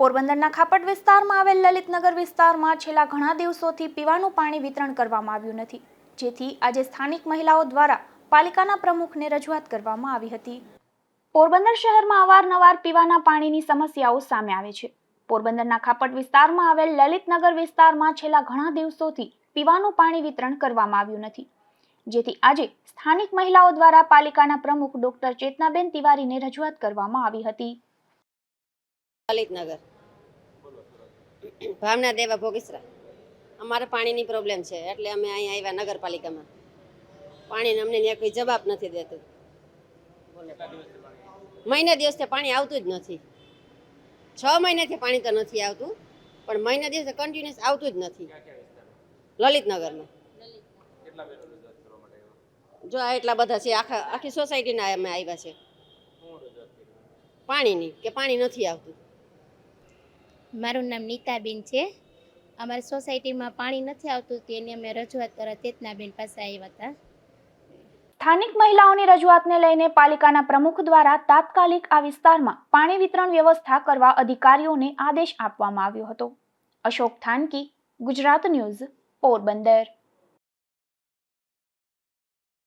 પોરબંદરના ખાપટ વિસ્તારમાં આવેલ લલિતનગર વિસ્તારમાં છેલ્લા ઘણા દિવસોથી પીવાનું પાણી વિતરણ કરવામાં આવ્યું નથી. જેથી આજે સ્થાનિક મહિલાઓ દ્વારા પાલિકાના પ્રમુખને રજૂઆત કરવામાં આવી હતી. પોરબંદર શહેરમાં અવારનવાર પીવાના પાણીની સમસ્યાઓ સામે આવે છે. પોરબંદરના ખાપટ વિસ્તારમાં આવેલ લલિતનગર વિસ્તારમાં છેલ્લા ઘણા દિવસોથી પીવાનું પાણી વિતરણ કરવામાં આવ્યું નથી. જેથી આજે સ્થાનિક મહિલાઓ દ્વારા પાલિકાના પ્રમુખ ડોક્ટર ચેતનાબેન તિવારીને રજૂઆત કરવામાં આવી હતી. લલિતનગર. ભાવના દેવા ભોગીસરા. અમારે પાણીની પ્રોબ્લેમ છે, એટલે અમે અહીંયા આવ્યા નગરપાલિકામાં. પાણીને અમને ત્યાં કોઈ જવાબ નથી દેતું. મહિના દિવસથી પાણી આવતું જ નથી. છ મહિનાથી પાણી તો નથી આવતું, પણ મહિના દિવસે કન્ટિન્યુઅસ આવતું જ નથી. લલિતનગરમાં. જો આ એટલા બધા છે, આખા, આખી સોસાયટીના અમે આવ્યા છે. પાણીની, કે પાણી નથી આવતું. મારું નામ નીતાબેન છે. અમારી સોસાયટીમાં પાણી નથી આવતું તેની અમે રજૂઆત કરવા ચેતનાબેન પાસે આવ્યા હતા. સ્થાનિક મહિલાઓની રજૂઆતને લઈને પાલિકાના પ્રમુખ દ્વારા તાત્કાલિક આ વિસ્તારમાં પાણી વિતરણ વ્યવસ્થા કરવા અધિકારીઓને આદેશ આપવામાં આવ્યો હતો. અશોક થાનકી, ગુજરાત ન્યૂઝ, પોરબંદર.